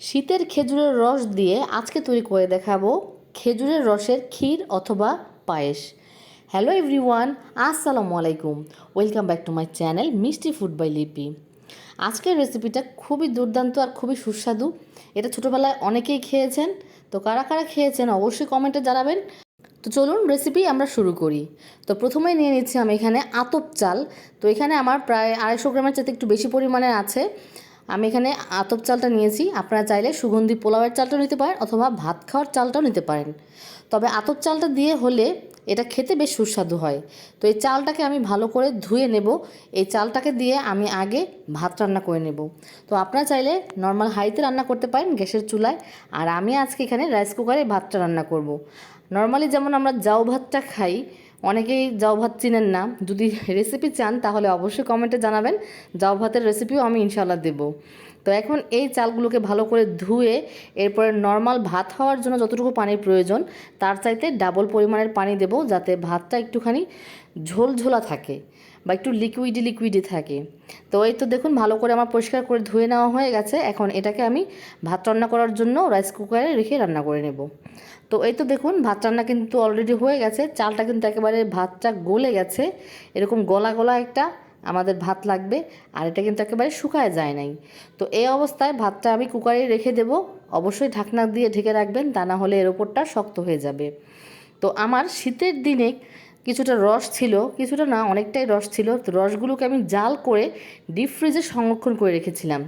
শীতের খেজুরের রস দিয়ে আজকে তৈরি করে দেখাবো খেজুরের রসের ক্ষীর অথবা পায়েস। হ্যালো এভরিওয়ান আসসালামু আলাইকুম। Welcome back to my channel Mishti food by Lipi আজকের রেসিপিটা খুবই দুর্দান্ত আর খুবই সুস্বাদু। এটা ছোটোবেলায় অনেকেই খেয়েছেন। তো কারা কারা খেয়েছেন অবশ্যই কমেন্টে জানাবেন। তো চলুন রেসিপি আমরা শুরু করি। তো প্রথমে নিয়ে নিচ্ছি আমি এখানে আতপ চাল। তো এখানে আমার প্রায় আড়াইশো গ্রামের চাইতে একটু বেশি পরিমাণে আছে। আমি এখানে আতপ চালটা নিয়েছি। আপনারা চাইলে সুগন্ধি পোলাওয়ের চালটাও নিতে পারেন অথবা ভাত খাওয়ার চালটাও নিতে পারেন। তবে আতপ চালটা দিয়ে হলে এটা খেতে বেশ সুস্বাদু হয়। তো এই চালটাকে আমি ভালো করে ধুয়ে নেব। এই চালটাকে দিয়ে আমি আগে ভাত রান্না করে নেব। তো আপনারা চাইলে নর্মাল হাইতে রান্না করতে পারেন গ্যাসের চুলায়। আর আমি আজকে এখানে রাইস কুকারে ভাতটা রান্না করব। নর্মালি যেমন আমরা জাউ ভাতটা খাই অনেকেই জাউ ভাত চিনেন না। যদি রেসিপি চান, তাহলে অবশ্যই কমেন্টে জানাবেন। জাউ ভাতের রেসিপিও আমি ইনশাল্লাহ দেব। তো এখন এই চালগুলোকে ভালো করে ধুয়ে, এরপরে নর্মাল ভাত হওয়ার জন্য যতটুকু পানির প্রয়োজন, তার চাইতে ডাবল পরিমাণের পানি দেব, যাতে ভাতটা একটুখানি ঝোলঝোলা থাকে। বা একটু লিকুইডি লিকুইডি থাকে। তো এই তো দেখুন, ভালো করে আমার পরিষ্কার করে ধুয়ে নেওয়া হয়ে গেছে। এখন এটাকে আমি ভাত রান্না করার জন্য রাইস কুকারে রেখে রান্না করে নেব। তো এই তো দেখুন, ভাত রান্না কিন্তু অলরেডি হয়ে গেছে। চালটা কিন্তু একেবারে ভাতটা গলে গেছে। এরকম গলা গলা একটা আমাদের ভাত লাগবে, আর এটা কিন্তু একেবারে শুকায় যায় নাই। তো এই অবস্থায় ভাতটা আমি কুকারে রেখে দেব। অবশ্যই ঢাকনা দিয়ে ঢেকে রাখবেন, তা না হলে এর ওপরটা শক্ত হয়ে যাবে। তো আমার শীতের দিনে কিছুটা রস ছিল, কিছুটা না, অনেকটাই রস ছিল। তো রসগুলোকে আমি জাল করে ডিপ ফ্রিজে সংরক্ষণ করে রেখেছিলাম।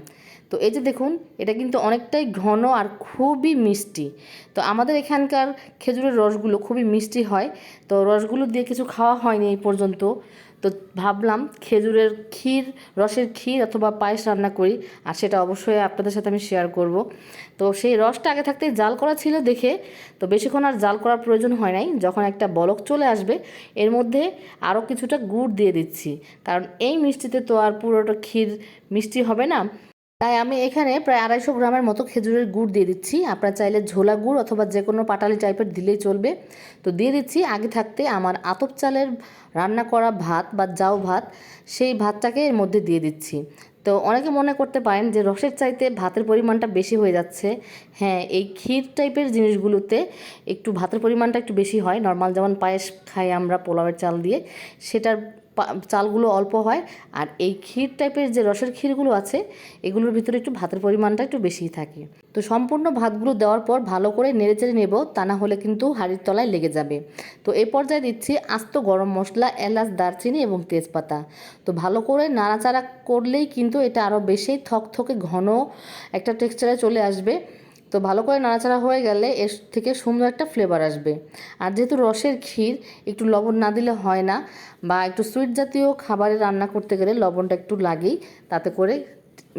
তো এই যে দেখুন, এটা কিন্তু অনেকটাই ঘন আর খুবই মিষ্টি। তো আমাদের এখানকার খেজুরের রসগুলো খুবই মিষ্টি হয়। তো রসগুলো দিয়ে কিছু খাওয়া হয়নি এই পর্যন্ত। তো ভাবলাম খেজুরের ক্ষীর, রসের ক্ষীর অথবা পায়েস রান্না করি আর সেটা অবশ্যই আপনাদের সাথে আমি শেয়ার করব। তো সেই রসটা আগে থাকতে জাল করা ছিল দেখে, তো বেশিক্ষণ আর জাল করার প্রয়োজন হয় নাই। যখন একটা বলক চলে আসবে, এর মধ্যে আরও কিছুটা গুড় দিয়ে দিচ্ছি। কারণ এই মিষ্টিতে তো আর পুরোটা ক্ষীর মিষ্টি হবে না। তাই আমি এখানে প্রায় আড়াইশো গ্রামের মতো খেজুরের গুড় দিয়ে দিচ্ছি। আপনারা চাইলে ঝোলা গুড় অথবা যে কোনো পাটালি টাইপের দিলেই চলবে। তো দিয়ে দিচ্ছি, আগে থাকতে আমার আতপ চালের রান্না করা ভাত বা জাউ ভাত, সেই ভাতটাকে এর মধ্যে দিয়ে দিচ্ছি। তো অনেকে মনে করতে পারেন যে রসের চাইতে ভাতের পরিমাণটা বেশি হয়ে যাচ্ছে। হ্যাঁ এই ক্ষীর টাইপের জিনিসগুলোতে একটু ভাতের পরিমাণটা একটু বেশি হয়। নর্মাল যেমন পায়েস খাই আমরা পোলাওয়ের চাল দিয়ে, সেটার চালগুলো অল্প হয়। আর এই ক্ষীর টাইপের যে রসের ক্ষীরগুলো আছে, এগুলোর ভিতরে একটু ভাতের পরিমাণটা একটু বেশিই থাকে। তো সম্পূর্ণ ভাতগুলো দেওয়ার পর ভালো করে নেড়েচেড়ে নেব, তা না হলে কিন্তু হাড়ির তলায় লেগে যাবে। তো এই পর্যায়ে দিচ্ছি আস্ত গরম মশলা, এলাচ, দারচিনি এবং তেজপাতা। তো ভালো করে নাড়াচাড়া করলেই কিন্তু এটা আরও বেশি থকথকে ঘন একটা টেক্সচারে চলে আসবে। তো ভালো করে নাড়াচাড়া হয়ে গেলে এর থেকে সুন্দর একটা ফ্লেভার আসবে। আর যেহেতু রসের ক্ষীর, একটু লবণ না দিলে হয় না বা একটু সুইট জাতীয় খাবারে রান্না করতে গেলে লবণটা একটু লাগেই, তাতে করে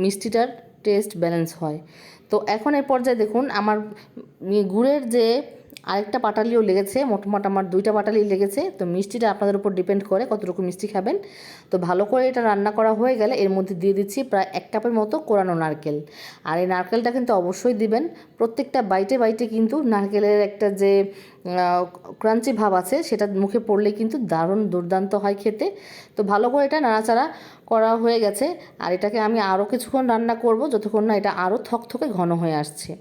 মিষ্টিটার টেস্ট ব্যালেন্স হয়। তো এখন এই পর্যায়ে দেখুন, আমার গুড়ের যে আরেকটা পাটালিও লেগেছে, মোটামুটি আমার দুইটা পাটালি লেগেছে। তো মিষ্টিটা আপনাদের উপর ডিপেন্ড করে কতটুকু মিষ্টি খাবেন। তো ভালো করে এটা রান্না করা হয়ে গেলে এর মধ্যে দিয়ে দিচ্ছি প্রায় এক কাপের মতো কোরানো নারকেল। আর এই নারকেলটা কিন্তু অবশ্যই দিবেন। প্রত্যেকটা বাইটে বাইটে কিন্তু নারকেলের একটা যে ক্রাঞ্চি ভাব আছে, সেটা মুখে পড়লে কিন্তু দারুণ দুর্দান্ত হয় খেতে। তো ভালো করে এটা নাড়াচাড়া করা হয়ে গেছে। আর এটাকে আমি আরও কিছুক্ষণ রান্না করব, যতক্ষণ না এটা আরও থকথকে ঘন হয়ে আসছে।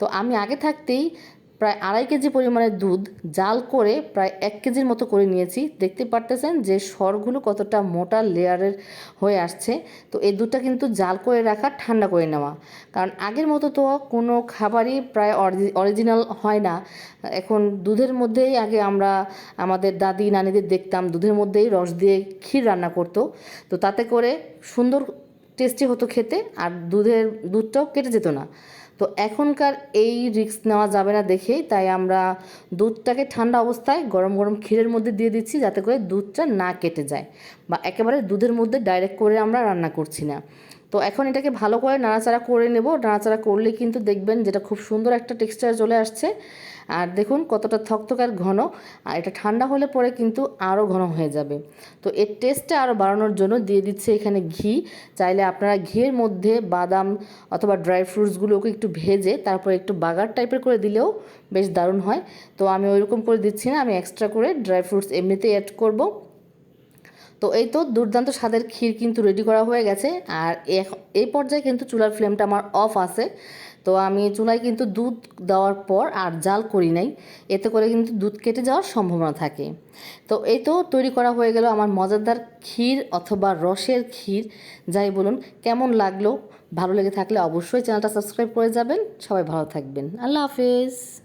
তো আমি আগে থাকতেই প্রায় আড়াই কেজি পরিমাণের দুধ জাল করে প্রায় এক কেজির মতো করে নিয়েছি। দেখতে পারতেছেন যে সরগুলো কতটা মোটা লেয়ারের হয়ে আসছে। তো এই দুধটা কিন্তু জাল করে রাখা, ঠান্ডা করে নেওয়া। কারণ আগের মতো তো কোনো খাবারই প্রায় অরিজিনাল হয় না। এখন দুধের মধ্যেই আগে আমরা, আমাদের দাদি, নানিদের দেখতাম, দুধের মধ্যেই রস দিয়ে ক্ষীর রান্না করতো। তো তাতে করে সুন্দর, টেস্টি হতো খেতে, আর দুধের, দুধটাও কেটে যেত না। তো এখনকার এই রিস্ক নেওয়া যাবে না দেখেই তাই আমরা দুধটাকে ঠান্ডা অবস্থায় গরম গরম ক্ষীরের মধ্যে দিয়ে দিচ্ছি যাতে করে দুধটা না কেটে যায় বা একেবারে দুধের মধ্যে ডাইরেক্ট করে আমরা রান্না করছি না। তো এখন এটাকে ভালো করে নাড়াচাড়া করে নেব। নাড়াচাড়া করলে কিন্তু দেখবেন যেটা খুব সুন্দর একটা টেক্সচার চলে আসছে। আর দেখুন কতটা থকথকার ঘন। আর এটা ঠান্ডা হলে পরে কিন্তু আরও ঘন হয়ে যাবে। তো এর টেস্টটা আরও বাড়ানোর জন্য দিয়ে দিচ্ছে এখানে ঘি। চাইলে আপনারা ঘিয়ের মধ্যে বাদাম অথবা ড্রাই ফ্রুটসগুলোকে একটু ভেজে তারপর একটু বাগার টাইপের করে দিলেও বেশ দারুণ হয়। তো আমি ওইরকম করে দিচ্ছি না, আমি এক্সট্রা করে ড্রাই ফ্রুটস এমনিতেই অ্যাড করব। তো এই তো দুর্দান্ত স্বাদের ক্ষীর কিন্তু রেডি করা হয়ে গেছে। আর এই পর্যায়ে কিন্তু চুলার ফ্লেমটা আমার অফ আছে। তো আমি চুলায় কিন্তু দুধ দেওয়ার পর আর জাল করি নাই। এতে করে কিন্তু দুধ কেটে যাওয়ার সম্ভাবনা থাকে। তো এই তো তৈরি করা হয়ে গেল আমার মজাদার ক্ষীর অথবা রসের ক্ষীর। যাই বলুন, কেমন লাগল? ভালো লেগে থাকলে অবশ্যই চ্যানেলটা সাবস্ক্রাইব করে যাবেন। সবাই ভালো থাকবেন। আল্লাহ হাফেজ।